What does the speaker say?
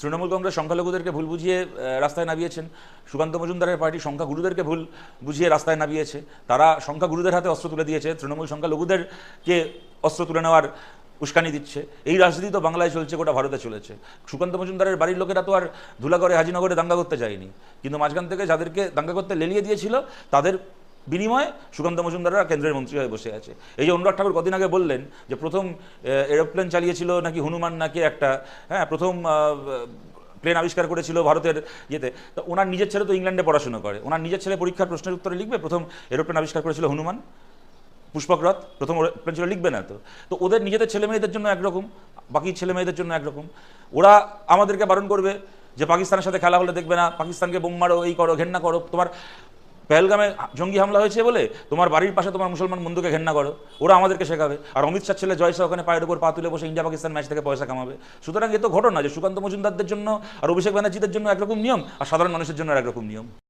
তৃণমূল কংগ্রেস সংখ্যালঘুদেরকে ভুল বুঝিয়ে রাস্তায় নামিয়েছেন। সুকান্ত মজুমদারের পার্টি সংখ্যাগুরুদেরকে ভুল বুঝিয়ে রাস্তায় নামিয়েছে। তারা সংখ্যাগুরুদের হাতে অস্ত্র তুলে দিয়েছে। তৃণমূল সংখ্যালঘুদেরকে অস্ত্র তুলে নেওয়ার উস্কানি দিচ্ছে। এই রাজনীতি তো বাংলায় চলছে, গোটা ভারতে চলেছে। সুকান্ত মজুমদারের বাড়ির লোকেরা তো আর ধুলাগড়ে, হাজিনগরে দাঙ্গা করতে যায়নি। কিন্তু মাঝখান থেকে যাদেরকে দাঙ্গা করতে লেলিয়ে দিয়েছিল, তাদের বিনিময়ে সুকান্ত মজুমদাররা কেন্দ্রের মন্ত্রী হয়ে বসে আছে। এই যে অনুরাগ ঠাকুর কদিন আগে বললেন যে প্রথম এরোপ্লেন চালিয়েছিল নাকি হনুমান নাকি একটা হ্যাঁ প্রথম প্লেন আবিষ্কার করেছিল ভারতের ইয়েতে। তো ওনার নিজের ছেলে তো ইংল্যান্ডে পড়াশোনা করে। ওনার নিজের ছেলে পরীক্ষার প্রশ্নের উত্তরে লিখবে, প্রথম এরোপ্লেন আবিষ্কার করেছিল হনুমান, পুষ্পক রথ, প্রথম এরোপ্লেন ছিল লিখবে না তো। তো ওদের নিজেদের ছেলে মেয়েদের জন্য একরকম, বাকি ছেলে মেয়েদের জন্য একরকম। ওরা আমাদেরকে বারণ করবে যে পাকিস্তানের সাথে খেলা হলে দেখবে না, পাকিস্তানকে বোম মারো, এই করো, ঘেন্না করো, তোমার পেহেলগামে জঙ্গি হামলা হয়েছে বলে তোমার বাড়ির পাশে তোমার মুসলমান বন্ধুকে ঘেন্না করো। ওরা আমাদেরকে শেখাবে। আর অমিত শাহ ছেলে জয়সা ওখানে পায়ের উপর পা তুলে বসে ইন্ডিয়া পাকিস্তান ম্যাচ থেকে পয়সা কামাবে। সুতরাং এ তো ঘটনা যে সুকান্ত মজুমদারদের জন্য আর অভিষেক ব্যানার্জিদের জন্য একরকম নিয়ম আর সাধারণ মানুষের জন্য একরকম নিয়ম।